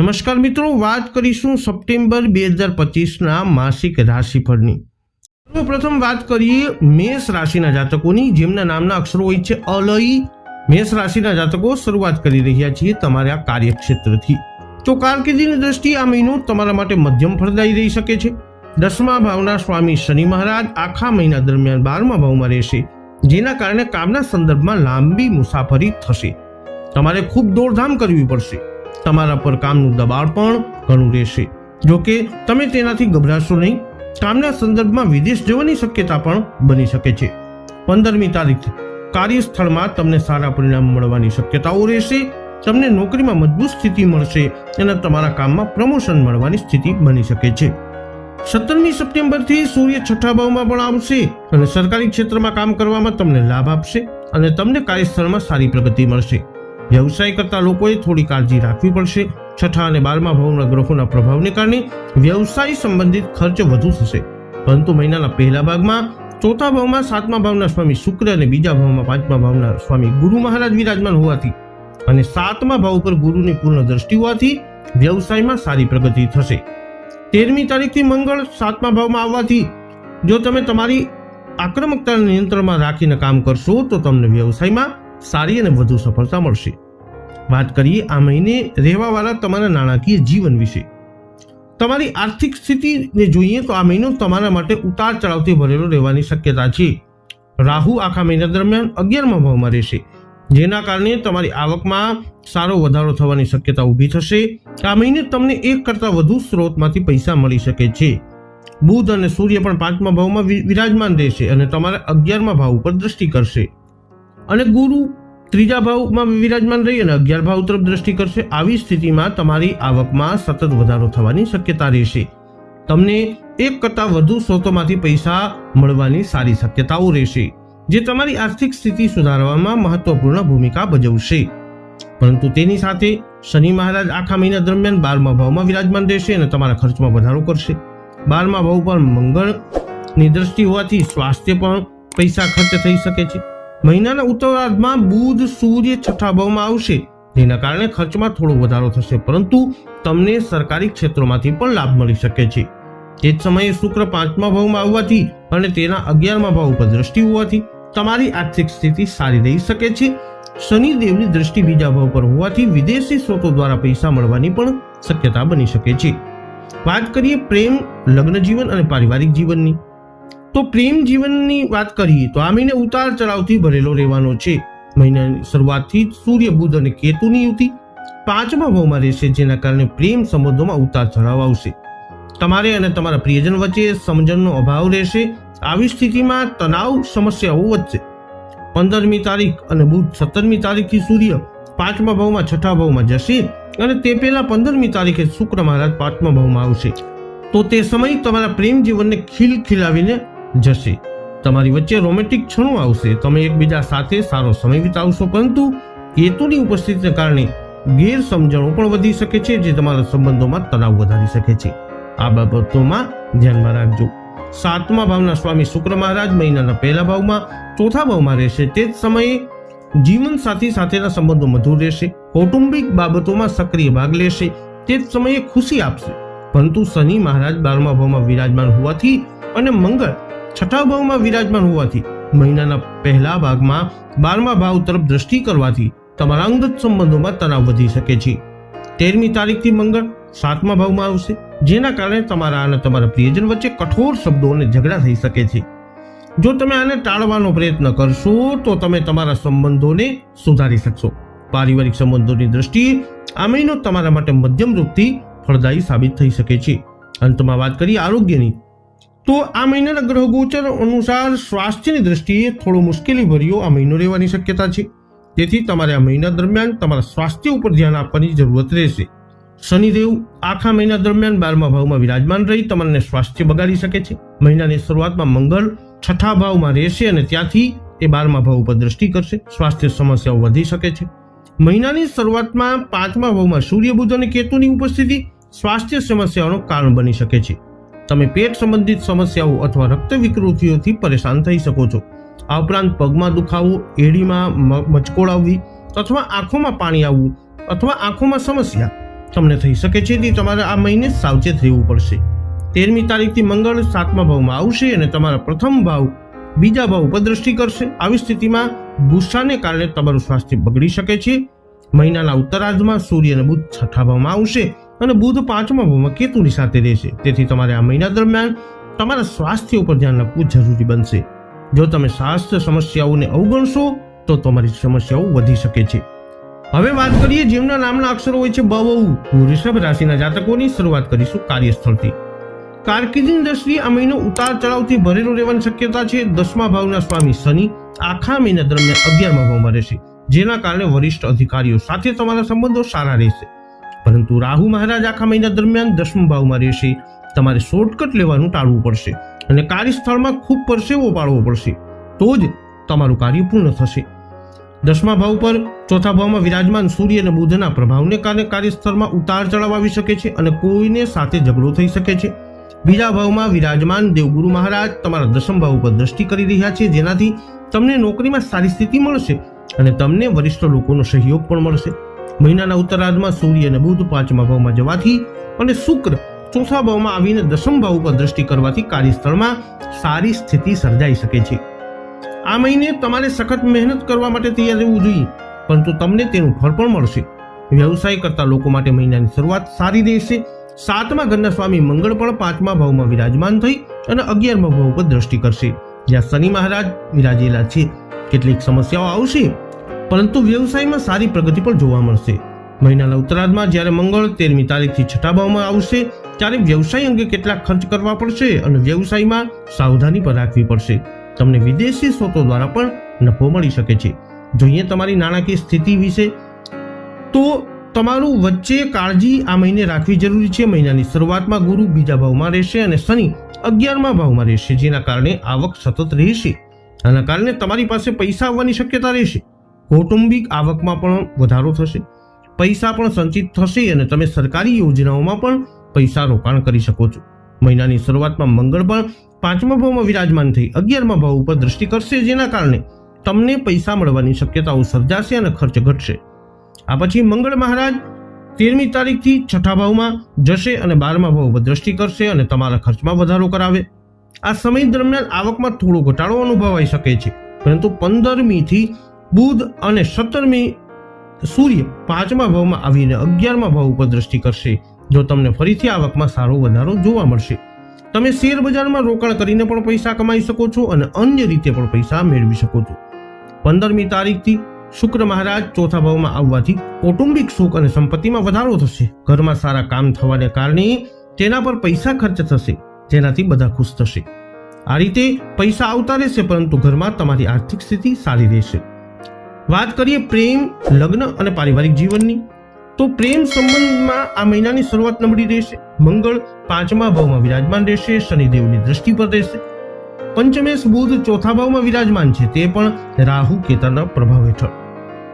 નમસ્કાર મિત્રો, વાત કરીશું સપ્ટેમ્બર બે હજાર પચીસના માસિક રાશિફળની. સર્વપ્રથમ વાત કરીએ મેષ રાશિના જાતકોની, જેમના નામના અક્ષરો હોય છે અલય. મેષ રાશિના જાતકો શરૂઆત કરી રહ્યા છીએ તમારા કાર્યક્ષેત્રથી. તો કારકિર્દીની દ્રષ્ટિએ આ મહિનો તમારા માટે મધ્યમ ફળદાયી રહી શકે છે. દસમા ભાવના સ્વામી શનિ મહારાજ આખા મહિના દરમિયાન બારમા ભાવમાં રહેશે, જેના કારણે કામના સંદર્ભમાં લાંબી મુસાફરી થશે. તમારે ખૂબ દોડધામ કરવી પડશે. તમારા પર કામનું દબાણ પણ ઘણું રહેશે. જો કે, તમે તેનાથી ગભરાશો નહીં. કામના સંદર્ભમાં વિદેશ જવાની શક્યતા પણ બની શકે છે. પંદરમી તારીખ, કાર્યસ્થળમાં તમને સારા પરિણામ મળવાની શક્યતાઓ રહેશે. તમને નોકરીમાં મજબૂત સ્થિતિ મળશે અને તમારા કામમાં પ્રમોશન મળવાની સ્થિતિ બની શકે છે. સત્તરમી સપ્ટેમ્બરથી સૂર્ય છઠ્ઠા ભાવમાં પણ આવશે અને સરકારી ક્ષેત્રમાં કામ કરવામાં તમને લાભ આપશે અને તમને કાર્યસ્થળમાં સારી પ્રગતિ મળશે. વ્યવસાય કરતા લોકોએ થોડી કાળજી રાખવી પડશે. છઠ્ઠા અને બારમા ભાવના ગ્રહોના પ્રભાવને કારણે વ્યવસાય સંબંધિત ખર્ચ વધુ થશે. પરંતુ મહિનાના પહેલા ભાગમાં ચોથા ભાવમાં સાતમા ભાવના સ્વામી શુક્ર અને બીજા ભાવમાં પાંચમા ભાવના સ્વામી ગુરુ મહારાજ વિરાજમાન હોવાથી અને સાતમા ભાવ પર ગુરુની પૂર્ણ દ્રષ્ટિ હોવાથી વ્યવસાયમાં સારી પ્રગતિ થશે. તેરમી તારીખથી મંગળ સાતમા ભાવમાં આવવાથી જો તમે તમારી આક્રમકતા નિયંત્રણમાં રાખીને કામ કરશો તો તમને વ્યવસાયમાં સારી અને વધુ સફળતા મળશે. વાત કરીએ, આ મહિને રહેવાવાળા તમારા નાણાકીય જીવન વિશે. તમારી આર્થિક સ્થિતિને જોઈએ તો આ મહિનો તમારા માટે ઉતાર ચઢાવથી ભરેલો રહેવાની શક્યતા છે. રાહુ આખા મહિના દરમિયાન અગિયારમા ભાવમાં રહેશે, જેના કારણે તમારી આવકમાં સારો વધારો થવાની શક્યતા ઊભી થશે. આ મહિને તમને એક કરતાં વધુ સ્ત્રોતમાંથી પૈસા મળી શકે છે. બુધ અને સૂર્ય પણ પાંચમા ભાવમાં વિરાજમાન રહેશે અને તમારા અગિયારમા ભાવ ઉપર દ્રષ્ટિ કરશે. અને ગુરુ ત્રીજા ભાવમાં વિરાજમાન રહી અને અગિયાર ભાવ તરફ દ્રષ્ટિ કરશે, આવી સ્થિતિમાં તમારી આવકમાં સતત વધારો થવાની શક્યતા રહેશે. તમને એક કરતાં વધુ સ્ત્રોતોમાંથી પૈસા મળવાની સારી શક્યતાઓ રહેશે, જે તમારી આર્થિક સ્થિતિ સુધારવામાં મહત્વપૂર્ણ ભૂમિકા ભજવશે. પરંતુ તેની સાથે શનિ મહારાજ આખા મહિના દરમિયાન બારમા ભાવમાં વિરાજમાન રહેશે અને તમારા ખર્ચમાં વધારો કરશે. બારમા ભાવ પર મંગળની દ્રષ્ટિ હોવાથી સ્વાસ્થ્ય પણ પૈસા ખર્ચ થઈ શકે છે. મહિનાના ઉત્તરાર્ધમાં બુધ, સૂર્ય છઠ્ઠા ભાવમાં આવશે. જેના કારણે ખર્ચમાં થોડો વધારો થશે, પરંતુ તમને સરકારી ક્ષેત્રોમાંથી પણ લાભ મળી શકે છે. તે જ સમયે શુક્ર પાંચમા ભાવમાં આવવાથી અને તેના અગિયારમા ભાવ ઉપર દ્રષ્ટિ હોવાથી તમારી આર્થિક સ્થિતિ સારી રહી શકે છે. શનિદેવની દ્રષ્ટિ બીજા ભાવ પર હોવાથી વિદેશી સ્ત્રોતો દ્વારા પૈસા મળવાની પણ શક્યતા બની શકે છે. વાત કરીએ પ્રેમ લગ્ન જીવન અને પારિવારિક જીવનની. તો પ્રેમ જીવનની વાત કરીએ તો આ મહિને ઉતાર ચઢાવથી ભરેલો રહેવાનો છે. મહિનાની શરૂઆતથી સૂર્ય, બુધ અને કેતુની યુતિ પાંચમા ભાવમાં રહેશે, જેના કારણે પ્રેમ સંબંધોમાં ઉતાર ચઢાવ આવશે. તમારે અને તમારા પ્રિયજન વચ્ચે સમજણનો અભાવ રહેશે. આવી સ્થિતિમાં તણાવ સમસ્યાઓ વધશે. પંદરમી તારીખ અને બુધ સત્તરમી તારીખથી સૂર્ય પાંચમા ભાવમાં છઠ્ઠા ભાવમાં જશે અને તે પહેલા પંદરમી તારીખે શુક્ર મહારાજ પાંચમા ભાવમાં આવશે. તો તે સમય તમારા પ્રેમ જીવનને ખીલ ખીલાવીને જશે. તમારી વચ્ચે રોમેન્ટિક ક્ષણો આવશે. તમે એકબીજા સાથે સારો સમય વિતાવશો, પરંતુ હેતુની ઉપસ્થિતિને કારણે ગેરસમજણો પણ વધી શકે છે, જે તમારા સંબંધોમાં તણાવ વધારી શકે છે. આ બાબતોમાં ધ્યાનમાં રાખજો. સાતમા ભાવના સ્વામી શુક્ર મહારાજ મહિનાના પહેલા ભાવમાં ચોથા ભાવમાં રહેશે. તે જ સમયે જીવન સાથી સાથેના સંબંધો મધુર રહેશે. કૌટુંબિક બાબતોમાં સક્રિય ભાગ લેશે. તે જ સમયે ખુશી આપશે. પરંતુ શનિ મહારાજ બારમા ભાવમાં વિરાજમાન હોવાથી અને મંગળ છઠ્ઠા ભાવમાં વિરાજમાન હોવાથી મહિનાના પહેલા ભાગમાં બારમા ભાવ તરફ દ્રષ્ટિ કરવાથી તમારા અંગત સંબંધોમાં તણાવ વધી શકે છે. તેરમી તારીખથી મંગળ સાતમા ભાવમાં આવશે, જેના કારણે તમારા અને તમારા પ્રિયજન વચ્ચે કઠોર શબ્દો અને ઝઘડા થઈ શકે છે. જો તમે આને ટાળવાનો પ્રયત્ન કરશો, તો તમે તમારા સંબંધોને સુધારી શકશો. પારિવારિક સંબંધોની દ્રષ્ટિએ આ મહિનો તમારા માટે મધ્યમ રૂપથી ફળદાયી સાબિત થઈ શકે છે. અંતમાં વાત કરીએ આરોગ્યની. તો આ મહિનાના ગ્રહ ગોચર અનુસાર સ્વાસ્થ્યની દ્રષ્ટિએ થોડો મુશ્કેલી ભર્યો આ મહિનો રહેવાની શક્યતા છે. તેથી તમારે આ મહિના દરમિયાન તમારા સ્વાસ્થ્ય ઉપર ધ્યાન આપવાની જરૂરત રહેશે. શનિદેવ આખા મહિના દરમિયાન બારમા ભાવમાં વિરાજમાન રહી તમને સ્વાસ્થ્ય બગાડી શકે છે. મહિનાની શરૂઆતમાં મંગળ છઠ્ઠા ભાવમાં રહેશે અને ત્યાંથી એ બારમા ભાવ ઉપર દ્રષ્ટિ કરશે. સ્વાસ્થ્ય સમસ્યાઓ વધી શકે છે. મહિનાની શરૂઆતમાં પાંચમા ભાવમાં સૂર્ય બુધ અને કેતુની ઉપસ્થિતિ સ્વાસ્થ્ય સમસ્યાઓનું કારણ બની શકે છે. તમે પેટ સંબંધિત સમસ્યાઓ અથવા રક્ત વિકૃતિઓથી પરેશાન થઈ શકો છો. આ ઉપરાંત પગમાં દુખાવો, એડીમાં મ- મચકોડ આવવી અથવા આંખોમાં પાણી આવવું અથવા આંખોમાં સમસ્યા તમને થઈ શકે છે. તે તમારે આ મહિને સાવચેત રહેવું પડશે. તેરમી તારીખથી મંગળ સાતમા ભાવમાં આવશે અને તમારા પ્રથમ ભાવ બીજા ભાવ ઉપર દ્રષ્ટિ કરશે. આવી સ્થિતિમાં ગુસ્સાને કારણે તમારું સ્વાસ્થ્ય બગડી શકે છે. મહિનાના ઉત્તરાર્ધમાં સૂર્ય અને બુધ છઠ્ઠા ભાવમાં આવશે. અને બુધ પાંચમા ભાવમાં કેતુની સાથે રહેશે. તેથી તમારે આ મહિના દરમિયાન તમારા સ્વાસ્થ્ય ઉપર ધ્યાન આપવું જરૂરી બનશે. જો તમે સ્વાસ્થ્ય સમસ્યાઓને અવગણશો, તો તમારી સમસ્યાઓ વધી શકે છે. હવે વાત કરીએ જેમના નામના અક્ષરો હોય છે બવુ વૃષભ રાશિના જાતકોની શરૂઆત કરીશું કાર્યસ્થળથી. કારકિર્દીની દ્રષ્ટિએ આ મહિનો ઉતાર ચઢાવથી ભરેલો રહેવાની શક્યતા છે. દસમા ભાવના સ્વામી શનિ આખા મહિના દરમિયાન અગિયારમા ભાવમાં રહેશે. જેના કારણે વરિષ્ઠ અધિકારીઓ સાથે તમારા સંબંધો સારા રહેશે. પરંતુ રાહુ મહારાજ આખા મહિના દરમિયાન દસમ ભાવમાં રહેશે. તમારે શોર્ટકટ લેવાનું ટાળવું પડશે અને કાર્યસ્થળમાં ખૂબ પરસેવો પાડવો પડશે. તો જ તમારું કાર્ય પૂર્ણ થશે. દસમા ભાવ પર ચોથા ભાવમાં વિરાજમાન સૂર્ય અને બુધના પ્રભાવને કારણે કાર્યસ્થળમાં ઉતાર ચઢાવ આવી શકે છે અને કોઈને સાથે ઝઘડો થઈ શકે છે. બીજા ભાવમાં વિરાજમાન દેવગુરુ મહારાજ તમારા દસમ ભાવ ઉપર દ્રષ્ટિ કરી રહ્યા છે, જેનાથી તમને નોકરીમાં સારી સ્થિતિ મળશે અને તમને વરિષ્ઠ લોકોનો સહયોગ પણ મળશે. મહિનાના ઉત્તરાર્ધમાં સૂર્ય અને બુધ પાંચમા ભાવમાં જવાથી અને શુક્ર ચોથા ભાવમાં આવીને દસમ ભાવ ઉપર દ્રષ્ટિ કરવાથી કાર્યસ્થળમાં સારી સ્થિતિ સર્જાઈ શકે છે. આ મહિને તમારે સખત મહેનત કરવા માટે તૈયાર રહેવું જોઈએ, પરંતુ તમને તેનું ફળ પણ મળશે. વ્યવસાય કરતા લોકો માટે મહિનાની શરૂઆત સારી રહેશે. સાતમા ઘરના સ્વામી મંગળ પણ પાંચમા ભાવમાં વિરાજમાન થઈ અને અગિયારમા ભાવ ઉપર દ્રષ્ટિ કરશે. જ્યાં શનિ મહારાજ વિરાજેલા છે. કેટલીક સમસ્યાઓ આવશે પરંતુ વ્યવસાયમાં સારી પ્રગતિ પણ જોવા મળશે. મહિનાના ઉત્તરાર્ધમાં જ્યારે મંગળ, તેરમી તારીખથી છઠ્ઠા ભાવમાં આવશે, ત્યારે વ્યવસાય અંગે કેટલાક ખર્ચ કરવા પડશે અને વ્યવસાયમાં સાવધાની પર રાખવી પડશે. તમને વિદેશી સ્ત્રોતો દ્વારા પણ નફો મળી શકે છે. જોઈએ તમારી નાણાકીય સ્થિતિ વિશે. તો તમારું વચ્ચે કાળજી આ મહિને રાખવી જરૂરી છે. મહિનાની શરૂઆતમાં ગુરુ બીજા ભાવમાં રહેશે અને શનિ અગિયારમા ભાવમાં રહેશે, જેના કારણે આવક સતત રહેશે. આના કારણે તમારી પાસે પૈસા આવવાની શક્યતા રહેશે. કૌટુંબિક આવકમાં પણ વધારો થશે, પૈસા પણ સંચિત થશે અને તમે સરકારી યોજનાઓમાં પણ પૈસા રોકાણ કરી શકો છો. મહિનાની શરૂઆતમાં મંગળ પણ પાંચમા ભાવમાં વિરાજમાન થઈ અગિયારમા ભાવ ઉપર દ્રષ્ટિ કરશે, જેના કારણે તમને પૈસા મળવાની શક્યતાઓ સર્જાશે અને ખર્ચ ઘટશે. આ પછી મંગળ મહારાજ તેરમી તારીખથી છઠ્ઠા ભાવમાં જશે અને બારમા ભાવ ઉપર દ્રષ્ટિ કરશે અને તમારા ખર્ચમાં વધારો કરાવે. આ સમય દરમિયાન આવકમાં થોડો ઘટાડો અનુભવાઈ શકે છે, પરંતુ પંદરમીથી બુધ અને સત્તરમી સૂર્ય પાંચમા ભાવમાં આવીને અગિયારમા ભાવ ઉપર દ્રષ્ટિ કરશે. જો તમને ફરીથી આવકમાં સારો વધારો જોવા મળશે. તમે શેર બજારમાં રોકાણ કરીને પણ પૈસા કમાઈ શકો છો અને અન્ય રીતે પણ પૈસા મેળવી શકો છો. પંદરમી તારીખથી શુક્ર મહારાજ ચોથા ભાવમાં આવવાથી કૌટુંબિક સુખ અને સંપત્તિમાં વધારો થશે. ઘરમાં સારા કામ થવાને કારણે તેના પર પૈસા ખર્ચ થશે. જેનાથી બધા ખુશ થશે. આ રીતે પૈસા આવતા રહેશે, પરંતુ ઘરમાં તમારી આર્થિક સ્થિતિ સારી રહેશે. વાત કરીએ પ્રેમ, લગ્ન અને પારિવારિક જીવનની. તો પ્રેમ સંબંધમાં આ મહિનાની શરૂઆત નબળી રહેશે. મંગળ પાંચમા ભાવમાં વિરાજમાન રહેશે, શનિદેવની દ્રષ્ટિ પર રહેશે. પંચમેશ બુધ ચોથા ભાવમાં વિરાજમાન છે, તે પણ રાહુ કેતાના પ્રભાવ હેઠળ.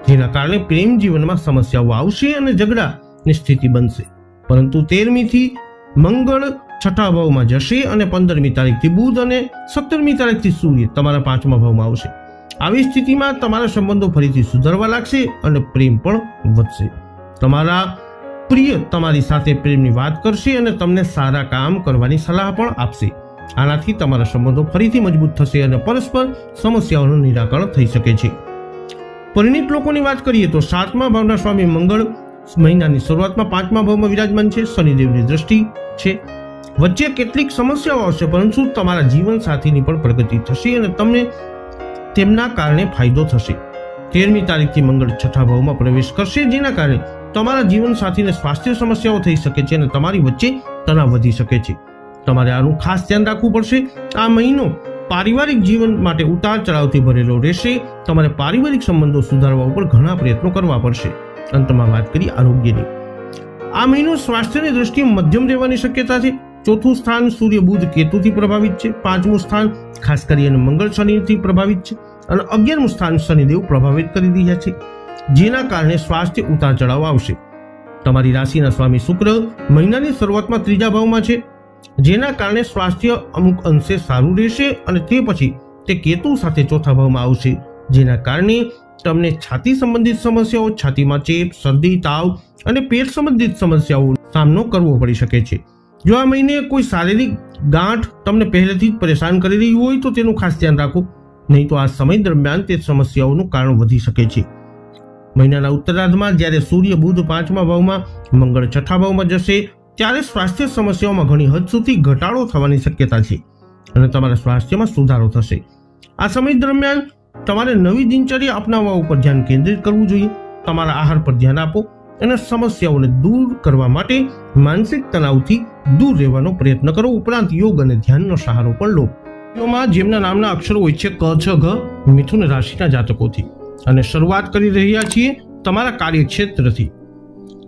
જેના કારણે પ્રેમ જીવનમાં સમસ્યાઓ આવશે અને ઝઘડાની સ્થિતિ બનશે. પરંતુ તેરમીથી મંગળ છઠ્ઠા ભાવમાં જશે અને પંદરમી તારીખથી બુધ અને સત્તરમી તારીખથી સૂર્ય તમારા પાંચમા ભાવમાં આવશે. આવી સ્થિતિમાં તમારા સંબંધો ફરીથી સુધરવા લાગશે અને પ્રેમ પણ વધશે. તમારા પ્રિય તમારી સાથે પ્રેમની વાત કરશે અને તમને સારા કામ કરવાની સલાહ પણ આપશે. આનાથી તમારા સંબંધો ફરીથી મજબૂત થશે અને પરસ્પર સમસ્યાઓનું નિરાકરણ થઈ શકે છે. પરિણિત લોકોની વાત કરીએ તો સાતમા ભાવના સ્વામી મંગળ મહિનાની શરૂઆતમાં પાંચમા ભાવમાં વિરાજમાન છે. શનિદેવની દ્રષ્ટિ છે. વચ્ચે કેટલીક સમસ્યાઓ આવશે, પરંતુ તમારા જીવન સાથીની પણ પ્રગતિ થશે અને તમને તેમના કારણે ફાયદો થશે. તેરમી તારીખથી મંગળ છઠ્ઠા ભાવમાં પ્રવેશ કરશે, જેના કારણે તમારા જીવન સાથીને સ્વાસ્થ્ય સમસ્યાઓ થઈ શકે છે અને તમારી વચ્ચે તણાવ વધી શકે છે. તમારે આનું ખાસ ધ્યાન રાખવું પડશે. આ મહિનો પારિવારિક જીવન માટે ઉતાર ચઢાવથી ભરેલો રહેશે. તમારે પારિવારિક સંબંધો સુધારવા ઉપર ઘણા પ્રયત્નો કરવા પડશે. અંતમાં વાત કરી આરોગ્યની. આ મહિનો સ્વાસ્થ્યની દ્રષ્ટિએ મધ્યમ રહેવાની શક્યતા છે. ચોથું સ્થાન સૂર્ય બુધ કેતુથી પ્રભાવિત છે. પાંચમું સ્થાન ખાસ કરીને મંગળ શનિથી પ્રભાવિત છે. અને અગિયારમું સ્થાન શનિદેવ પ્રભાવિત કરી રહ્યા છે. જેના કારણે સ્વાસ્થ્ય ઉતાર ચઢાવ આવશે. તમારી રાશિના સ્વામી શુક્ર મહિનાની શરૂઆતમાં ત્રીજા ભાવમાં છે. જેના કારણે સ્વાસ્થ્ય અમુક અંશે સારું રહેશે અને તે પછી તે કેતુ સાથે ચોથા ભાવમાં આવશે. જેના કારણે તમને છાતી સંબંધિત સમસ્યાઓ, છાતીમાં ચેપ, શરદી, તાવ અને પેટ સંબંધિત સમસ્યાઓનો સામનો કરવો પડી શકે છે. જો આ મહિને કોઈ શારીરિક ગાંઠ તમને પહેલેથી જ પરેશાન કરી રહી હોય તો તેનું ખાસ ધ્યાન રાખો. નહીં તો આ સમય દરમિયાન તે સમસ્યાઓનું કારણ વધી શકે છે. મહિનાના ઉત્તરાર્ધમાં જ્યારે સૂર્ય બુધ પાંચમા ભાવમાં, મંગળ છઠ્ઠા ભાવમાં જશે, ત્યારે સ્વાસ્થ્ય સમસ્યાઓમાં ઘણી હદ સુધી ઘટાડો થવાની શક્યતા છે અને તમારા સ્વાસ્થ્યમાં સુધારો થશે. આ સમય દરમિયાન તમારે નવી દિનચર્યા અપનાવવા ઉપર ધ્યાન કેન્દ્રિત કરવું જોઈએ. તમારા આહાર પર ધ્યાન આપો. અને સમસ્યાઓને દૂર કરવા માટે માનસિક તણાવથી દૂર રહેવાનો પ્રયત્ન કરો. ઉપરાંત યોગ અને ધ્યાનનો સહારો પણ લો. માં જેમના નામના અક્ષરો હોય છે ક, છ, ઘ, મિથુન રાશિના જાતકોથી. અને શરૂઆત કરી રહ્યા છીએ તમારા કાર્યક્ષેત્રથી.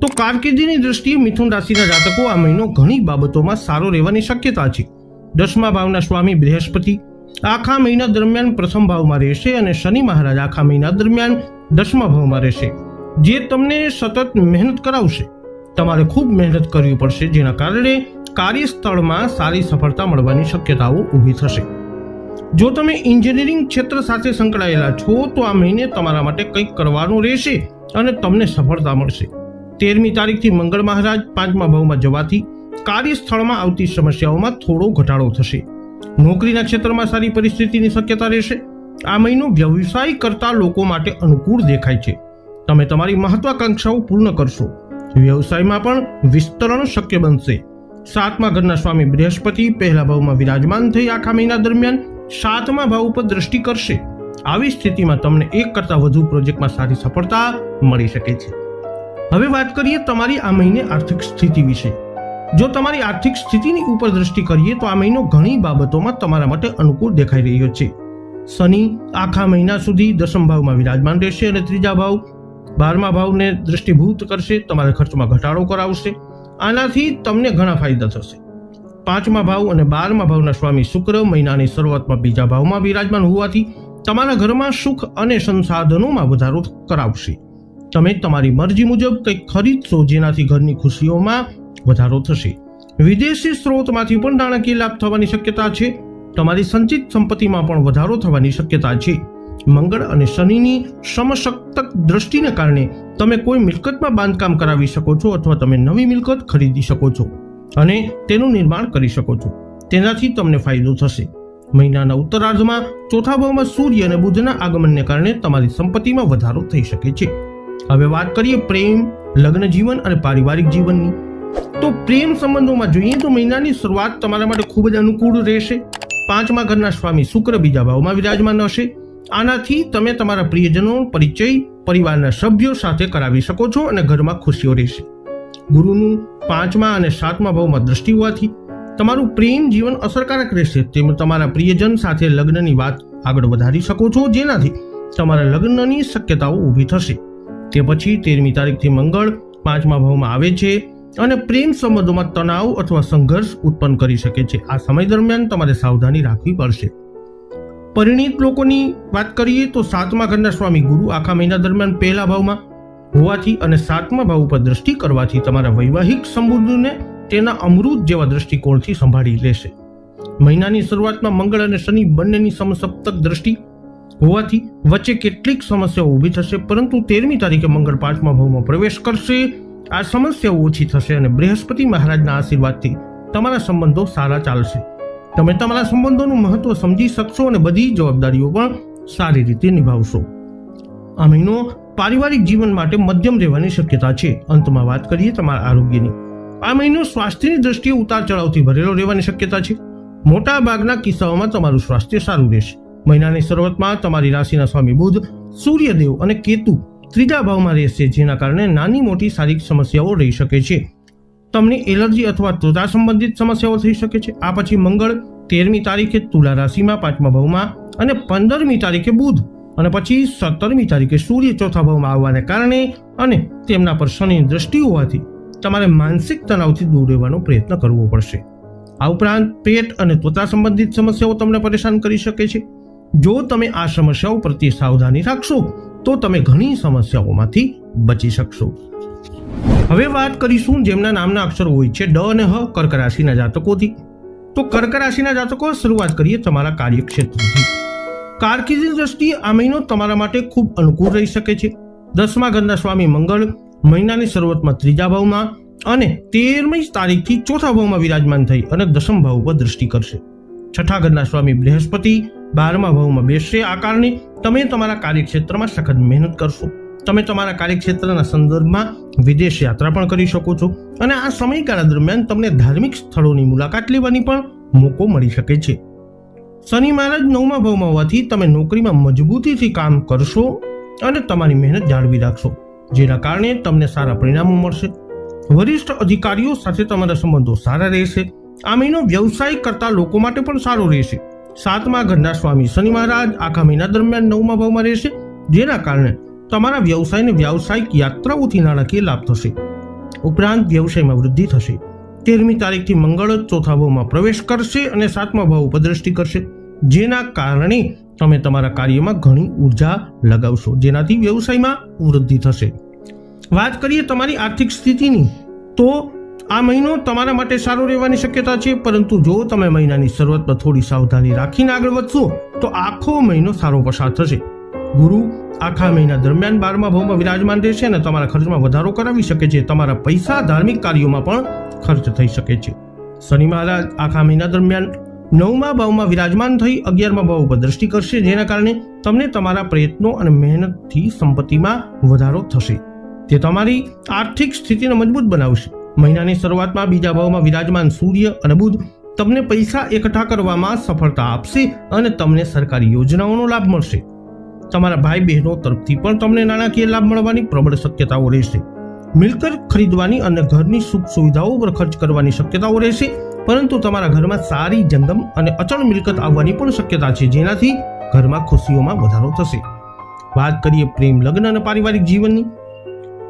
તો કારકિર્દીની દ્રષ્ટિએ મિથુન રાશિના જાતકો આ મહિનો ઘણી બાબતોમાં સારો રહેવાની શક્યતા છે. દસમા ભાવના સ્વામી બૃહસ્પતિ આખા મહિના દરમિયાન પ્રથમ ભાવમાં રહેશે અને શનિ મહારાજ આખા મહિના દરમિયાન દસમા ભાવમાં રહેશે. જે તમને સતત મહેનત કરાવશે. તમારે ખૂબ મહેનત કરવી પડશે, જેના કારણે કાર્યસ્થળમાં સારી સફળતા મળવાની શક્યતાઓ ઊભી થશે. જો તમે એન્જિનિયરિંગ ક્ષેત્ર સાથે સંકળાયેલા છો, તો આ મહિને તમારા માટે કંઈક કરવાનું રહેશે અને તમને સફળતા મળશે. તેરમી તારીખથી મંગળ મહારાજ પાંચમા ભાવમાં જવાથી કાર્યસ્થળમાં આવતી સમસ્યાઓમાં થોડો ઘટાડો થશે. નોકરીના ક્ષેત્રમાં સારી પરિસ્થિતિની શક્યતા રહેશે. આ મહિનો વ્યવસાય કરતા લોકો માટે અનુકૂળ દેખાય છે. તમે તમારી મહત્વાકાંક્ષાઓ પૂર્ણ કરશો. વ્યવસાયમાં પણ વિસ્તરણ શક્ય બનશે. સાતમા ઘરના સ્વામી બૃહસ્પતિ પહેલા ભાવમાં વિરાજમાન થઈ આખા મહિના દરમિયાન સાતમા ભાવ ઉપર દ્રષ્ટિ કરશે. આવી સ્થિતિમાં તમને એક કરતાં વધુ પ્રોજેક્ટમાં સારી સફળતા મળી શકે છે. હવે વાત કરીએ તમારી આ મહિને આર્થિક સ્થિતિ વિશે. જો તમારી આર્થિક સ્થિતિની ઉપર દ્રષ્ટિ કરીએ તો આ મહિનો ઘણી બાબતોમાં તમારા માટે અનુકૂળ દેખાઈ રહ્યો છે. શનિ આખા મહિના સુધી દસમ ભાવમાં વિરાજમાન રહેશે અને ત્રીજા ભાવ બારમા ભાવને દૃષ્ટિભૂત કરશે, તમારા ખર્ચમાં ઘટાડો કરાવશે, આનાથી તમને ઘણા ફાયદા થશે. પાંચમા ભાવ અને બારમા ભાવના સ્વામી શુક્ર મહિનાની શરૂઆતમાં બીજા ભાવમાં બિરાજમાન હોવાથી તમારા ઘરમાં સુખ અને સંસાધનોમાં વધારો કરાવશે. તમે તમારી મરજી મુજબ કંઈક ખરીદશો, જેનાથી ઘરની ખુશીઓમાં વધારો થશે. વિદેશી સ્ત્રોતમાંથી પણ નાણાકીય લાભ થવાની શક્યતા છે. તમારી સંચિત સંપત્તિમાં પણ વધારો થવાની શક્યતા છે. મંગળ અને શનિની સમશક્તક દ્રષ્ટિને કારણે તમે કોઈ મિલકતમાં બાંધકામ કરાવી શકો છો અથવા તમે નવી મિલકત ખરીદી શકો છો અને તેનું નિર્માણ કરી શકો છો. તેનાથી તમને ફાયદો થશે. મહિનાના ઉત્તરાર્ધમાં ચોથા ભાવમાં સૂર્ય અને બુધના આગમનને કારણે તમારી સંપત્તિમાં વધારો થઈ શકે છે. હવે વાત કરીએ પ્રેમ, લગ્ન જીવન અને પારિવારિક જીવનની. તો પ્રેમ સંબંધોમાં જોઈએ તો મહિનાની શરૂઆત તમારા માટે ખૂબ જ અનુકૂળ રહેશે. પાંચમા ઘરના સ્વામી શુક્ર બીજા ભાવમાં વિરાજમાન હશે. આનાથી તમે તમારા પ્રિયજનો, પરિચય, પરિવારના સભ્યો સાથે કરાવી શકો છો અને ઘરમાં ખુશીઓ રહેશે. ગુરુનું પાંચમા અને સાતમા ભાવમાં દ્રષ્ટિ હોવાથી તમારું પ્રેમ જીવન અસરકારક રહેશે. તેમ તમારા પ્રિયજન સાથે લગ્નની વાત આગળ વધારી શકો છો, જેનાથી તમારા લગ્નની શક્યતાઓ ઊભી થશે. તે પછી તેરમી તારીખથી મંગળ પાંચમા ભાવમાં આવે છે અને પ્રેમ સંબંધોમાં તણાવ અથવા સંઘર્ષ ઉત્પન્ન કરી શકે છે. આ સમય દરમિયાન તમારે સાવધાની રાખવી પડશે. પરિણીત લોકોની વાત કરીએ તો સાતમા ઘરના સ્વામી ગુરુ આખા મહિના દરમિયાન પહેલા ભાવમાં હોવાથી અને સાતમા ભાવ ઉપર દ્રષ્ટિ કરવાથી તમારા વૈવાહિક સંબંધોને તેના અમૃત જેવા દ્રષ્ટિકોણથી સંભાળી લેશે. મહિનાની શરૂઆતમાં મંગળ અને શનિ બંનેની સમસપ્તક દ્રષ્ટિ હોવાથી વચ્ચે કેટલીક સમસ્યાઓ ઊભી થશે, પરંતુ તેરમી તારીખે મંગળ પાંચમા ભાવમાં પ્રવેશ કરશે. આ સમસ્યાઓ ઓછી થશે અને બૃહસ્પતિ મહારાજના આશીર્વાદથી તમારા સંબંધો સારા ચાલશે. તમે તમારા સંબંધોનું મહત્વ સમજી શકશો અને બધી જવાબદારીઓ પણ સારી રીતે નિભાવશો. આ મહિનો પારિવારિક જીવન માટે મધ્યમ રહેવાની શક્યતા છે. અંતમાં વાત કરીએ તમારા આરોગ્યની. આ મહિનો સ્વાસ્થ્યની દ્રષ્ટિએ ઉતાર ચઢાવથી ભરેલો રહેવાની શક્યતા છે. મોટા ભાગના કિસ્સાઓમાં તમારું સ્વાસ્થ્ય સારું રહેશે. મહિનાની શરૂઆતમાં તમારી રાશિના સ્વામી બુધ, સૂર્યદેવ અને કેતુ ત્રીજા ભાવમાં રહેશે, જેના કારણે નાની મોટી શારીરિક સમસ્યાઓ રહી શકે છે. તમને એલર્જી અથવા ત્વચા સંબંધિત સમસ્યાઓ થઈ શકે છે. આ પછી મંગળ, તેરમી તારીખે તુલા રાશિમાં પાંચમા ભાવમાં અને પંદરમી તારીખે બુધ અને પછી સત્તરમી તારીખે સૂર્ય ચોથા ભાવમાં આવવાને કારણે અને તેમના પર શનિની દ્રષ્ટિ હોવાથી તમારે માનસિક તણાવથી દૂર રહેવાનો પ્રયત્ન કરવો પડશે. આ ઉપરાંત પેટ અને ત્વચા સંબંધિત સમસ્યાઓ તમને પરેશાન કરી શકે છે. જો તમે આ સમસ્યાઓ પ્રત્યે સાવધાની રાખશો, તો તમે ઘણી સમસ્યાઓમાંથી બચી શકશો. હવે વાત કરીશું જેમના નામના અક્ષરો હોય છે ડ અને હ કર્ક રાશિના જાતકોથી. તો કર્ક રાશિના જાતકો શરૂઆત કરીએ તમારા કાર્યક્ષેત્રથી. કારકિર્દી દ્રષ્ટિએ આ મહિનો તમારા માટે ખૂબ અનુકૂળ રહી શકે છે. દસમા ઘરના સ્વામી મંગળ, મહિનાની શરૂઆતમાં ત્રીજા ભાવમાં અને તેરમી તારીખથી ચોથા ભાવમાં વિરાજમાન થઈ અને દસમ ભાવ ઉપર દ્રષ્ટિ કરશે. છઠ્ઠા ઘરના સ્વામી બૃહસ્પતિ, બારમા ભાવમાં બેસશે. આ કારણે તમે તમારા કાર્યક્ષેત્રમાં સખત મહેનત કરશો. તમે તમારા કાર્યક્ષેત્રના સંદર્ભમાં વિદેશ યાત્રા પણ કરી શકો છો. અને આ સમયગાળા દરમિયાન તમને ધાર્મિક સ્થળોની મુલાકાત લેવાની પણ મોકો મળી શકે છે. શનિ મહારાજ નવમા ભાવમાં હોવાથી તમે નોકરીમાં મજબૂતીથી કામ કરશો અને તમારી મહેનત જાળવી રાખશો. જેના કારણે તમને સારા પરિણામો મળશે. વરિષ્ઠ અધિકારીઓ સાથે તમારા સંબંધો સારા રહેશે. આ મહિનો વ્યવસાય કરતા લોકો માટે પણ સારો રહેશે. સાતમા ઘરના સ્વામી શનિ મહારાજ આખા મહિના દરમિયાન નવમા ભાવમાં રહેશે. જેના કારણે તમારા વ્યવસાયને વ્યાવસાયિક યાત્રાઓથી નાણાકીય લાભ થશે. ઉપરાંત વ્યવસાયમાં વૃદ્ધિ થશે. તેરમી તારીખથી મંગળ ચોથા ભાવમાં પ્રવેશ કરશે અને સાતમા ભાવ ઉપદ્રષ્ટિ કરશે. જેના કારણે તમે તમારા કાર્યમાં ઘણી ઊર્જા લગાવશો. જેનાથી વ્યવસાયમાં વૃદ્ધિ થશે. વાત કરીએ તમારી આર્થિક સ્થિતિની, તો આ મહિનો તમારા માટે સારો રહેવાની શક્યતા છે, પરંતુ જો તમે મહિનાની શરૂઆતમાં થોડી સાવધાની રાખીને આગળ વધશો, તો આખો મહિનો સારો પસાર થશે. ગુરુ, આખા મહિના દરમિયાન બારમા ભાવમાં વિરાજમાન રહેશે અને તમારા ખર્ચમાં વધારો કરાવી શકે છે. તમારા પૈસા ધાર્મિક કાર્યોમાં પણ ખર્ચ થઈ શકે છે. શનિ મહારાજ આખા મહિના દરમિયાન નવમા ભાવમાં વિરાજમાન થઈ અગિયારમા ભાવ ઉપર દ્રષ્ટિ કરશે, જેના કારણે તમને તમારા પ્રયત્નો અને મહેનતથી સંપત્તિમાં વધારો થશે. તે તમારી આર્થિક સ્થિતિને મજબૂત બનાવશે. મહિનાની શરૂઆતમાં બીજા ભાવમાં વિરાજમાન સૂર્ય અને બુધ તમને પૈસા એકઠા કરવામાં સફળતા આપશે અને તમને સરકારી યોજનાઓનો લાભ મળશે. તમારા ભાઈ બહેનો તરફથી પણ તમને નાણાકીય લાભ મળવાની પ્રબળ શક્યતાઓ રહેશે. મિલકત ખરીદવાની અને ઘરની સુખ સુવિધાઓ પર ખર્ચ કરવાની શક્યતાઓ રહેશે, પરંતુ તમારા ઘરમાં સારી જંગમ અને અચળ મિલકત આવવાની પણ શક્યતા છે, જેનાથી ઘરમાં ખુશીઓમાં વધારો થશે. વાત કરીએ પ્રેમ, લગ્ન અને પારિવારિક જીવનની.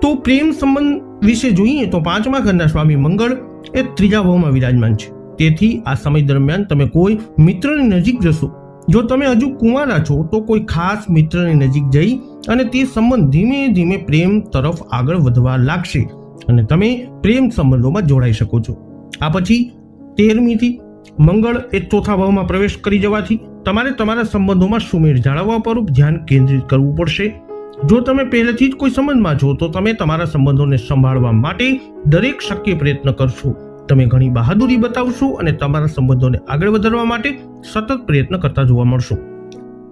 તો પ્રેમ સંબંધ વિશે જોઈએ તો પાંચમા ઘરના સ્વામી મંગળ એ ત્રીજા ભાવમાં વિરાજમાન છે. તેથી આ સમય દરમિયાન તમે કોઈ મિત્રની નજીક જશો જો તમે હજુ કુંવારા છો, તો કોઈ ખાસ મિત્રની નજીક જઈ અને તે સંબંધ ધીમે ધીમે પ્રેમ તરફ આગળ વધવા લાગશે અને તમે પ્રેમ સંબંધોમાં જોડાઈ શકો છો. આ પછી તેરમીથી મંગળ એ ચોથા ભાવમાં પ્રવેશ કરી જવાથી તમારે તમારા સંબંધોમાં સુમેળ જાળવવા પર ધ્યાન કેન્દ્રિત કરવું પડશે. જો તમે પહેલેથી જ કોઈ સંબંધમાં છો, તો તમે તમારા સંબંધોને સંભાળવા માટે દરેક શક્ય પ્રયત્ન કરશો. તમે ઘણી બહાદુરી બતાવશો અને તમારા સંબંધોને આગળ વધારવા માટે સતત પ્રયત્ન કરતા જોવા મળશો.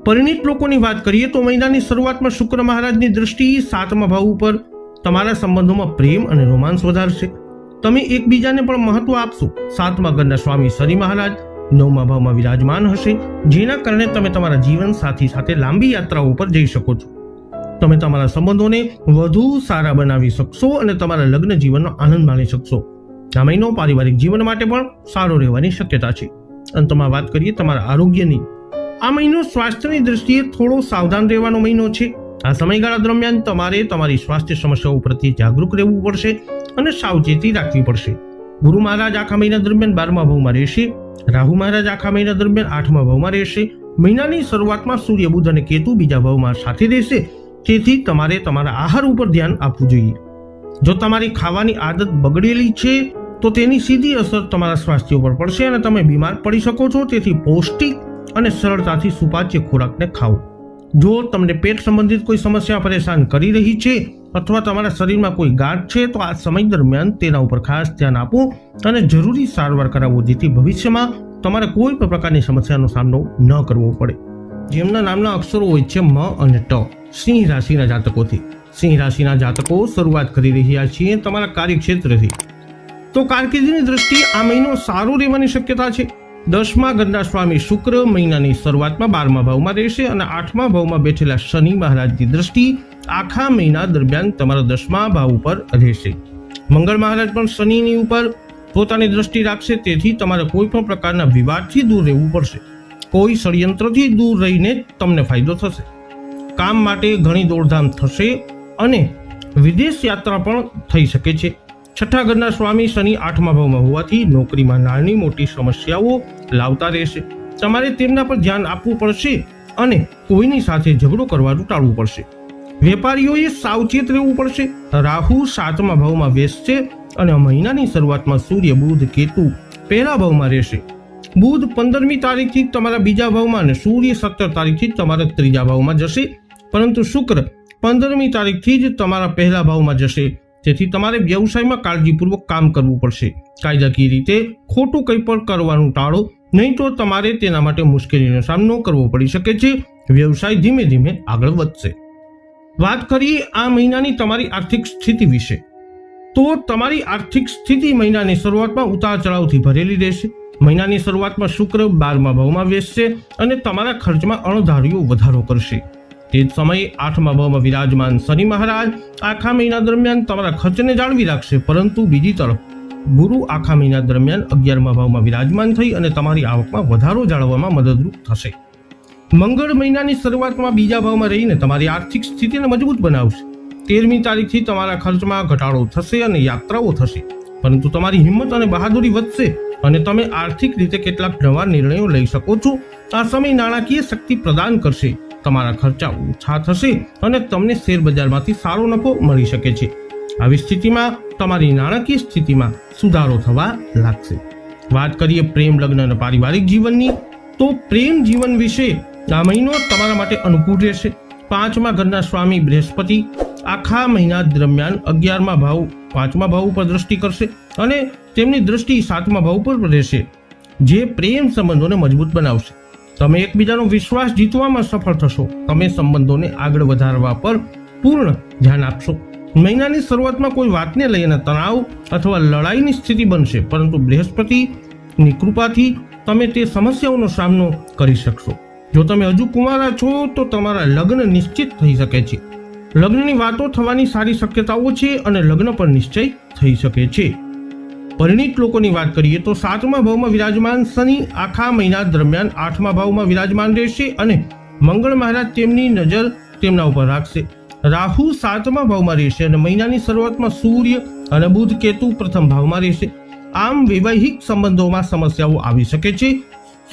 પરિણિત લોકોની વાત કરીએ તો મહિનાની શરૂઆતમાં શુક્ર મહારાજની દ્રષ્ટિ સાતમા ભાવ ઉપર તમારા સંબંધોમાં પ્રેમ અને રોમાંસ વધારશે. તમે એકબીજાને પણ મહત્વ આપશો. સાતમા ઘરના સ્વામી શનિ મહારાજ નવમા ભાવમાં વિરાજમાન હશે, જેના કારણે તમે તમારા જીવન સાથી સાથે લાંબી યાત્રાઓ પર જઈ શકો છો. તમે તમારા સંબંધોને વધુ સારા બનાવી શકશો અને તમારા લગ્ન જીવનનો આનંદ માણી શકશો. આ મહિનો પારિવારિક જીવન માટે પણ સારો રહેવાની શક્યતા છે. અંતમાં વાત કરીએ તમારા આરોગ્યની. આ મહિનો સ્વાસ્થ્યની દ્રષ્ટિએ થોડો સાવધાન રહેવાનો મહિનો છે. આ સમયગાળા દરમિયાન તમારે તમારી સ્વાસ્થ્ય સમસ્યાઓ પ્રત્યે જાગૃત રહેવું પડશે અને સાવચેતી રાખવી પડશે. ગુરુ મહારાજ આખા મહિના દરમિયાન બારમા ભાવમાં રહેશે. રાહુ મહારાજ આખા મહિના દરમિયાન આઠમા ભાવમાં રહેશે. મહિનાની શરૂઆતમાં સૂર્ય, બુધ અને કેતુ બીજા ભાવમાં સાથે રહેશે. તેથી તમારે તમારા આહાર ઉપર ધ્યાન આપવું જોઈએ. જો તમારી ખાવાની આદત બગડેલી છે તો તેની સીધી અસર તમારા સ્વાસ્થ્ય ઉપર પડશે અને તમે બીમાર પડી શકો છો. તેથી પૌષ્ટિક અને સરળતાથી સુપાચ્ય ખોરાકને ખાઓ. જો તમને પેટ સંબંધિત કોઈ સમસ્યા, પરેશાન કરી રહી છે અથવા તમારા શરીરમાં કોઈ ગાંઠ છે, તો આ સમય દરમિયાન તેના ઉપર ખાસ ધ્યાન આપો અને જરૂરી સારવાર કરાવો, જેથી ભવિષ્યમાં તમારે કોઈ પણ પ્રકારની સમસ્યાનો સામનો ન કરવો પડે. જેમના નામના અક્ષરો હોય છે, મ અને ટ. સિંહ રાશિના જાતકોથી. સિંહ રાશિના જાતકો શરૂઆત કરી રહ્યા છીએ. તમારા કાર્યક્ષેત્રથી. તો કારકિર્દીની દ્રષ્ટિએ આ મહિનો સારો રહેવાની શક્યતા છે. દસમા ગંદા સ્વામી શુક્ર મહિનાની શરૂઆતમાં બારમા ભાવમાં રહેશે અને આઠમા ભાવમાં બેઠેલા શનિ મહારાજની દ્રષ્ટિ આખા મહિના દરમિયાન તમારા દસમા ભાવ ઉપર રહેશે. મંગળ મહારાજ પણ શનિની ઉપર પોતાની દ્રષ્ટિ રાખશે, તેથી તમારે કોઈ પણ પ્રકારના વિવાદથી દૂર રહેવું પડશે. કોઈ ષડયંત્રથી દૂર રહીને તમને ફાયદો થશે. કામ માટે ઘણી દોડધામ થશે અને વિદેશ યાત્રા પણ થઈ શકે છે. છઠ્ઠા ઘરના સ્વામી શનિ આઠમા ભાવમાં હોવાથી નોકરીમાં નાની મોટી સમસ્યાઓ લાવતા રહેશે. તમારે તેમના પર ધ્યાન આપવું પડશે અને કોઈની સાથે ઝઘડો કરવાનું ટાળવું પડશે. વેપારીઓએ સાવચેત રહેવું પડશે. રાહુ સાતમા ભાવમાં બેસશે અને મહિનાની શરૂઆતમાં સૂર્ય, બુધ, કેતુ પહેલા ભાવમાં રહેશે. બુધ પંદરમી તારીખથી તમારા બીજા ભાવમાં અને સૂર્ય સત્તર તારીખથી તમારા ત્રીજા ભાવમાં જશે. પરંતુ શુક્ર પંદરમી તારીખથી જ તમારા પહેલા ભાવમાં જશે. તેથી તમારે વ્યવસાયમાં કાળજીપૂર્વક કામ કરવું પડશે. કાયદાકીય રીતે ખોટું કંઈ પણ કરવાનું ટાળો, નહીં તો તમારે તેના માટે મુશ્કેલીનો સામનો કરવો પડી શકે છે. વ્યવસાય ધીમે ધીમે આગળ વધશે. વાત કરીએ આ મહિનાની તમારી આર્થિક સ્થિતિ વિશે. તો તમારી આર્થિક સ્થિતિ મહિનાની શરૂઆતમાં ઉતાર ચઢાવથી ભરેલી રહેશે. મહિનાની શરૂઆતમાં શુક્ર બારમા ભાવમાં વેચશે અને તમારા ખર્ચમાં અણધાર્યો વધારો કરશે. તે જ સમયે આઠમા ભાવમાં વિરાજમાન શનિ મહારાજ આખા મહિના દરમિયાન તમારા ખર્ચને જાળવી રાખશે, પરંતુ બીજી તરફ ગુરુ આખા મહિના દરમિયાન અગિયારમા ભાવમાં વિરાજમાન થઈ અને તમારી આવકમાં વધારો જાળવવામાં મદદરૂપ થશે. મંગળ મહિનાની શરૂઆતમાં બીજા ભાવમાં રહીને તમારી આર્થિક સ્થિતિને મજબૂત બનાવશે. તેરમી તારીખથી તમારા ખર્ચમાં ઘટાડો થશે અને યાત્રાઓ થશે, પરંતુ તમારી હિંમત અને બહાદુરી વધશે અને તમે આર્થિક રીતે કેટલાક નવા નિર્ણયો લઈ શકો છો. આ સમય નાણાકીય શક્તિ પ્રદાન કરશે. તમારા ખર્ચા ઓછા થશે અને તમને શેર બજારમાંથી સારો નફો મળી શકે છે. આવી સ્થિતિમાં તમારી નાણાકીય સ્થિતિમાં સુધારો થવા લાગશે. વાત કરીએ પ્રેમ, લગ્ન અને પારિવારિક જીવનની, તો પ્રેમ જીવન વિશે આ મહિનો તમારા માટે અનુકૂળ રહેશે. પાંચમા ઘરના સ્વામી બૃહસ્પતિ આખા મહિના દરમિયાન અગિયારમા ભાવ, પાંચમા ભાવ ઉપર દ્રષ્ટિ કરશે અને તેમની દ્રષ્ટિ સાતમા ભાવ ઉપર રહેશે. જે પ્રેમ સંબંધોને મજબૂત બનાવશે. તમે એકબીજાનો વિશ્વાસ જીતવામાં સફળ થશો. તમે સંબંધોને આગળ વધારવા પર પૂર્ણ ધ્યાન આપશો. મહિનાની શરૂઆતમાં કોઈ વાતને લઈને તણાવ અથવા લડાઈની સ્થિતિ બનશે, પરંતુ બૃહસ્પતિની કૃપાથી તમે તે સમસ્યાઓનો સામનો કરી શકશો. જો તમે હજુ કુંવારા છો, તો તમારા લગ્ન નિશ્ચિત થઈ શકે છે. લગ્નની વાતો થવાની સારી શક્યતાઓ છે અને લગ્ન પર નિશ્ચય થઈ શકે છે. પરિણીત લોકોની વાત કરીએ તો સાતમા ભાવમાં વિરાજમાન શનિ આખા મહિના દરમિયાન આઠમા ભાવમાં વિરાજમાન રહેશે અને મંગળ મહારાજ તેમની નજર તેમના ઉપર રાખશે. રાહુ સાતમા ભાવમાં રહેશે અને મહિનાની શરૂઆતમાં સૂર્ય અને બુધ કેતુ પ્રથમ ભાવમાં રહેશે. આમ વૈવાહિક સંબંધોમાં સમસ્યાઓ આવી શકે છે.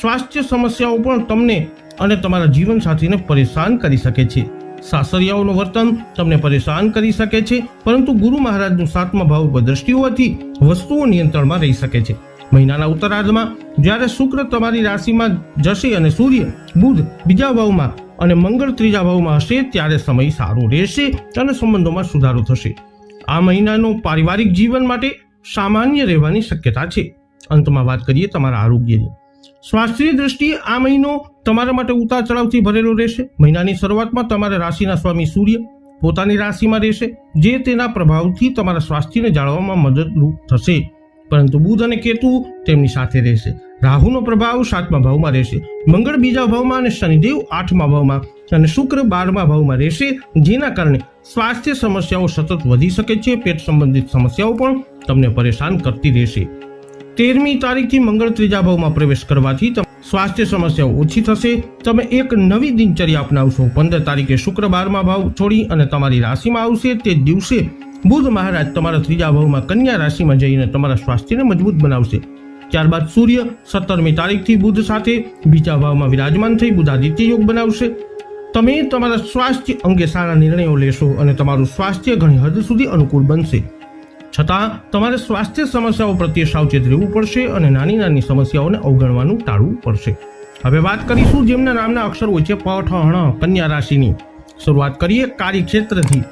સ્વાસ્થ્ય સમસ્યાઓ પણ તમને અને તમારા જીવનસાથીને પરેશાન કરી શકે છે. સાસરિયાઓનું વર્તન તમને પરેશાન કરી શકે છે, પરંતુ ગુરુ મહારાજનું સાતમા ભાવ પર દ્રષ્ટિ હોવાથી વસ્તુઓ નિયંત્રણમાં રહી શકે છે. મહિનાના ઉત્તરાર્ધમાં જ્યારે શુક્ર તમારી રાશિમાં જશે અને સૂર્ય, બુધ બીજા ભાવમાં અને મંગળ ત્રીજા ભાવમાં હશે, ત્યારે સમય સારો રહેશે અને સંબંધોમાં સુધારો થશે. આ મહિનાનો પારિવારિક જીવન માટે સામાન્ય રહેવાની શક્યતા છે. અંતમાં વાત કરીએ તમારા આરોગ્યની. સ્વાસ્થ્યની દ્રષ્ટિએ આ મહિનો તમારા માટે ઉતાર ચઢાવથી ભરેલો રહેશે. મહિનાની શરૂઆતમાં તમારા રાશિના સ્વામી સૂર્ય પોતાની રાશિમાં રહેશે, જે તેના પ્રભાવથી તમારા સ્વાસ્થ્યને જાળવવામાં મદદરૂપ થશે. પરંતુ બુધ અને કેતુ તેમની સાથે રહેશે. રાહુનો પ્રભાવ સાતમા ભાવમાં રહેશે. મંગળ બીજા ભાવમાં અને શનિદેવ આઠમા ભાવમાં અને શુક્ર બારમા ભાવમાં રહેશે, જેના કારણે સ્વાસ્થ્ય સમસ્યાઓ સતત વધી શકે છે, પેટ સંબંધિત સમસ્યાઓ પણ તમને પરેશાન કરતી રહેશે. તેરમી તારીખથી મંગળ ત્રીજા ભાવમાં પ્રવેશ કરવાથી સ્વાસ્થ્ય સમસ્યાઓ ઓછી થશે. તમે એક નવી દિનચર્યા અપનાવશો. પંદર તારીખે શુક્રવારમાં ભાવ છોડી અને તમારી રાશિમાં આવશે. તે દિવસે બુધ મહારાજ તમારા ત્રીજા ભાવમાં કન્યા રાશિમાં જઈને તમારા સ્વાસ્થ્યને મજબૂત બનાવશે. ત્યારબાદ સૂર્ય સત્તરમી તારીખથી બુધ સાથે બીજા ભાવમાં વિરાજમાન થઈ બુધાદિત્ય યોગ બનાવશે. તમે તમારા સ્વાસ્થ્ય અંગે સારા નિર્ણયો લેશો અને તમારું સ્વાસ્થ્ય ઘણી હદ સુધી અનુકૂળ બનશે. છતાં, તમારે સ્વાસ્થ્ય સમસ્યાઓ પ્રત્યે સાવચેત રહેવું પડશે અને નાની નાની સમસ્યાઓને અવગણવાનું ટાળવું પડશે. હવે વાત કરીશું જેમના નામના અક્ષર હોય છે પઠ હણ કન્યા રાશિની. શરૂઆત કરીએ કાર્યક્ષેત્રથી.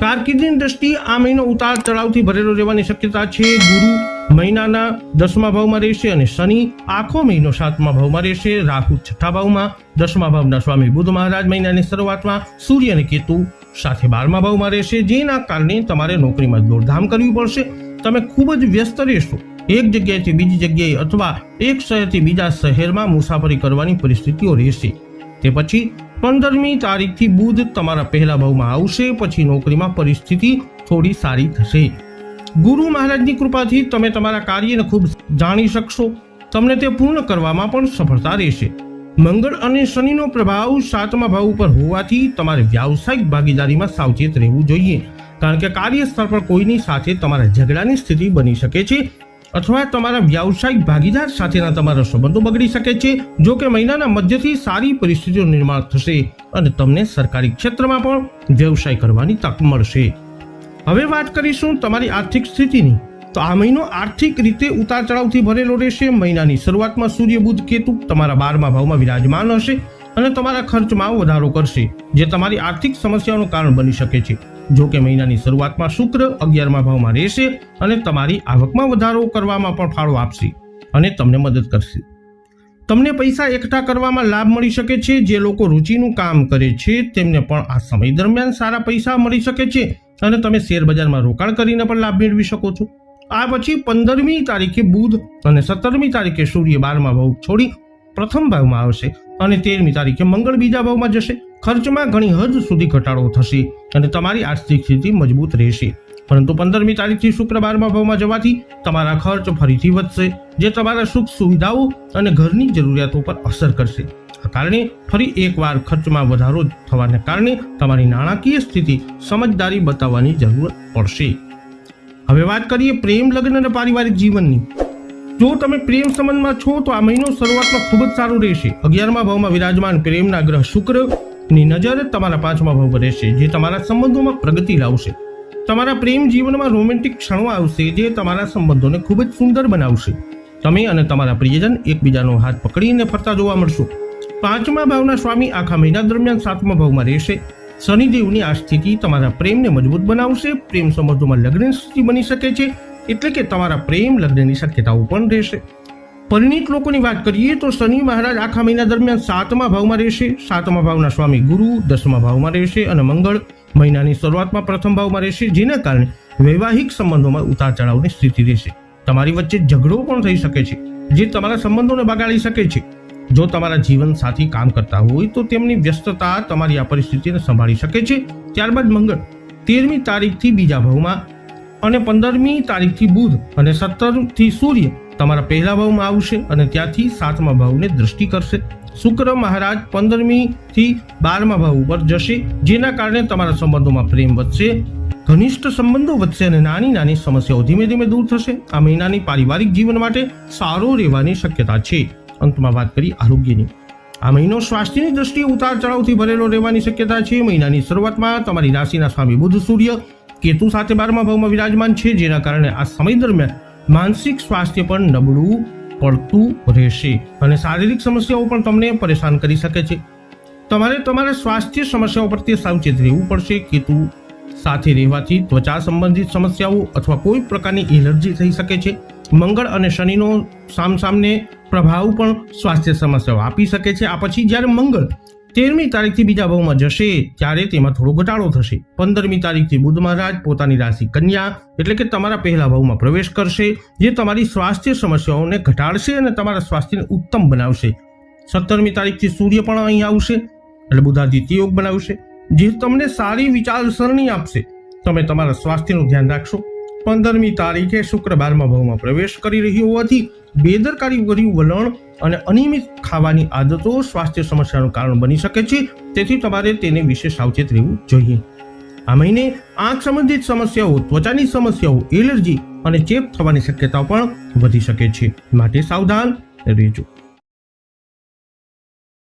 કારકિર્દીની દ્રષ્ટિએ આ મહિનો ઉતાર ચઢાવથી ભરેલો રહેવાની શક્યતા છે. ગુરુ મહિનાના દસમા ભાવમાં રહેશે અને શનિ આખો મહિનો સાતમા ભાવમાં રહેશે. રાહુ છઠ્ઠા ભાવમાં, દસમા ભાવના સ્વામી બુદ્ધ મહારાજ મહિનાની શરૂઆતમાં સૂર્ય અને કેતુ સાથે બારમા ભાવમાં રહેશે. જેના કારણે તમારે નોકરીમાં દોડધામ કરવી પડશે. તમે ખૂબ જ વ્યસ્ત રહેશો. એક જગ્યાએથી બીજી જગ્યાએ અથવા એક શહેરથી બીજા શહેરમાં મુસાફરી કરવાની પરિસ્થિતિઓ રહેશે. તે પછી પંદરમી તારીખથી બુધ તમારા પહેલા ભાવમાં આવશે, પછી નોકરીમાં પરિસ્થિતિ થોડી સારી થશે. ગુરુ મહારાજની કૃપાથી તમે તમારા કાર્યને ખૂબ જાણી શકશો. તમને તે પૂર્ણ કરવામાં પણ સફળતા રહેશે. મંગળ અને શનિનો પ્રભાવ સાતમા ભાવ ઉપર હોવાથી તમારે વ્યાવસાયિક ભાગીદારીમાં સાવચેત રહેવું જોઈએ. કારણ કે કાર્યસ્થળ પર કોઈની સાથે તમારા ઝઘડાની સ્થિતિ બની શકે છે. અથવા તમારા વ્યાવસાયિક ભાગીદાર સાથેના તમારા સંબંધો બગડી શકે છે. જો કે મહિનાના મધ્યથી સારી પરિસ્થિતિનું નિર્માણ થશે અને તમને સરકારી ક્ષેત્રમાં પણ વ્યવસાય કરવાની તક મળશે. હવે વાત કરીશું તમારી આર્થિક સ્થિતિની. તો આ મહિનો આર્થિક રીતે ઉતાર ચઢાવથી ભરેલો રહેશે. મહિનાની શરૂઆતમાં સૂર્ય બુધ કેતુ તમારા બારમા ભાવમાં વિરાજમાન હશે અને તમારા ખર્ચમાં વધારો કરશે, જે તમારી આર્થિક સમસ્યાઓનું કારણ બની શકે છે. જો કે મહિનાની શરૂઆતમાં શુક્ર અગિયારમા ભાવમાં રહેશે અને તમારી આવકમાં વધારો કરવામાં પણ ફાળો આપશે અને તમને મદદ કરશે. તમને પૈસા એકઠા કરવામાં લાભ મળી શકે છે, જે લોકો રુચિનું કામ કરે છે, તેમને પણ આ સમય દરમિયાન સારા પૈસા મળી શકે છે અને તમે શેરબજારમાં રોકાણ કરીને પણ લાભ મેળવી શકો છો. આ પછી પંદરમી તારીખે બુધ અને સત્તરમી તારીખે સૂર્ય બારમા ભાવ છોડી પ્રથમ ભાવમાં આવશે અને તેરમી તારીખે મંગળ બીજા ભાવમાં જશે. ખર્ચમાં ઘણી હદ સુધી ઘટાડો થશે અને તમારી આર્થિક સ્થિતિ મજબૂત રહેશે. પરંતુ પંદરમી તારીખથી શુક્રવારમાં ભાવમાં જવાથી તમારા ખર્ચ ફરીથી વધશે, જે તમારા સુખ સુવિધાઓ અને ઘરની જરૂરિયાતો પર અસર કરશે. કારણે ફરી એકવાર ખર્ચમાં વધારો થવાને કારણે તમારી નાણાકીય સ્થિતિ સમજદારી બતાવવાની જરૂર પડશે. હવે વાત કરીએ પ્રેમ લગ્ન અને પારિવારિક જીવનની. જો તમે પ્રેમ સંબંધમાં છો તો આ મહિનો શરૂઆતમાં ખૂબ જ સારો રહેશે. અગિયારમા ભાવમાં વિરાજમાન પ્રેમના ગ્રહ શુક્ર ની નજર તમારા પાંચમા ભાવ પર રહેશે, જે તમારા સંબંધોમાં પ્રગતિ લાવશે. તમારા પ્રેમ જીવનમાં રોમેન્ટિક ક્ષણો આવશે, જે તમારા સંબંધોને ખૂબ જ સુંદર બનાવશે. તમે અને તમારા પ્રિયજન એકબીજાનો હાથ પકડીને ફરતા જોવા મળશો. પાંચમા ભાવના સ્વામી આખા મહિના દરમિયાન સાતમા ભાવમાં રહેશે. શનિદેવની આ સ્થિતિ તમારા પ્રેમને મજબૂત બનાવશે, પ્રેમ સંબંધોમાં લગ્ન સ્થિતિ બની શકે છે, એટલે કે તમારા પ્રેમ લગ્નની શક્યતાઓ પણ રહેશે. પરિણીત લોકોની વાત કરીએ તો શનિ મહારાજ આખા મહિના દરમિયાન સાતમા ભાવમાં રહેશે. સાતમા ભાવના સ્વામી ગુરુ, દસમા ભાવમાં રહેશે અને મંગળ મહિનાની શરૂઆતમાં પ્રથમ ભાવમાં રહેશે, જેના કારણે વૈવાહિક સંબંધોમાં ઉતાર ચઢાવની સ્થિતિ રહેશે. તમારી વચ્ચે ઝઘડો પણ થઈ શકે છે, જે તમારા સંબંધોને બગાડી શકે છે. જો તમારા જીવન સાથી કામ કરતા હોય તો તેમની વ્યસ્તતા તમારી આ પરિસ્થિતિને સંભાળી શકે છે. ત્યારબાદ મંગળ, તેરમી તારીખથી બીજા ભાવમાં અને પંદરમી તારીખથી બુધ અને સત્તરથી સૂર્ય તમારા પહેલા ભાવમાં આવશે અને ત્યાંથી સાતમા ભાવને દ્રષ્ટિ કરશે. શુક્ર મહારાજ પંદરમી થી બારમા ભાવ ઉપર જશે, જેના કારણે તમારા સંબંધોમાં પ્રેમ વધશે, ઘનિષ્ઠ સંબંધો વધશે અને નાની નાની સમસ્યાઓ ધીમે ધીમે દૂર થશે. આ મહિનાની પારિવારિક જીવન માટે સારો રહેવાની શક્યતા છે. અંતમાં વાત કરી આરોગ્યની. આ મહિનો સ્વાસ્થ્યની દ્રષ્ટિએ ઉતાર ચઢાવથી ભરેલો રહેવાની શક્યતા છે. મહિનાની શરૂઆતમાં તમારી રાશિના સ્વામી બુધ સૂર્ય, કેતુ સાથે બારમા ભાવમાં વિરાજમાન છે, જેના કારણે આ સમય દરમિયાન માનસિક સ્વાસ્થ્ય પણ નબળું પડતું રહેશે અને શારીરિક સમસ્યાઓ પણ તમને પરેશાન કરી શકે છે. તમારે તમારા સ્વાસ્થ્ય સમસ્યાઓ પ્રત્યે સાવચેત રહેવું પડશે. કેતુ સાથે રહેવાથી ત્વચા સંબંધિત સમસ્યાઓ અથવા કોઈ પ્રકારની એલર્જી થઈ શકે છે. મંગળ અને શનિનો સામસામને પ્રભાવ પણ સ્વાસ્થ્ય સમસ્યાઓ આપી શકે છે. આ પછી જ્યારે મંગળ તેરમી તારીખથી બીજા ભાવમાં જશે ત્યારે તેમાં થોડો ઘટાડો થશે. પંદરમી તારીખથી બુધ મહારાજ પોતાની રાશિ કન્યા, એટલે કે તમારા પહેલા ભાવમાં પ્રવેશ કરશે, જે તમારી સ્વાસ્થ્ય સમસ્યાઓને ઘટાડશે અને તમારા સ્વાસ્થ્યને ઉત્તમ બનાવશે. સત્તરમી તારીખથી સૂર્ય પણ અહીં આવશે, એટલે બુધાદિત્ય યોગ બનાવશે, જે તમને સારી વિચારસરણી આપશે. તમે તમારા સ્વાસ્થ્યનું ધ્યાન રાખશો પંદરમી તારીખે શુક્રવારમાં ભાવમાં પ્રવેશ કરી રહ્યો હોવાથી બેદરકારી ભર્યું વલણ અને અનિયમિત ખાવાની આદતો સ્વાસ્થ્ય સમસ્યાનું કારણ બની શકે છે. તેથી તમારે તેને વિશે સાવચેત રહેવું જોઈએ. આ મહિને આંખ સંબંધિત સમસ્યાઓ, ત્વચાની સમસ્યાઓ, એલર્જી અને ચેપ થવાની શક્યતાઓ પણ વધી શકે છે. માટે સાવધાન રહેજો.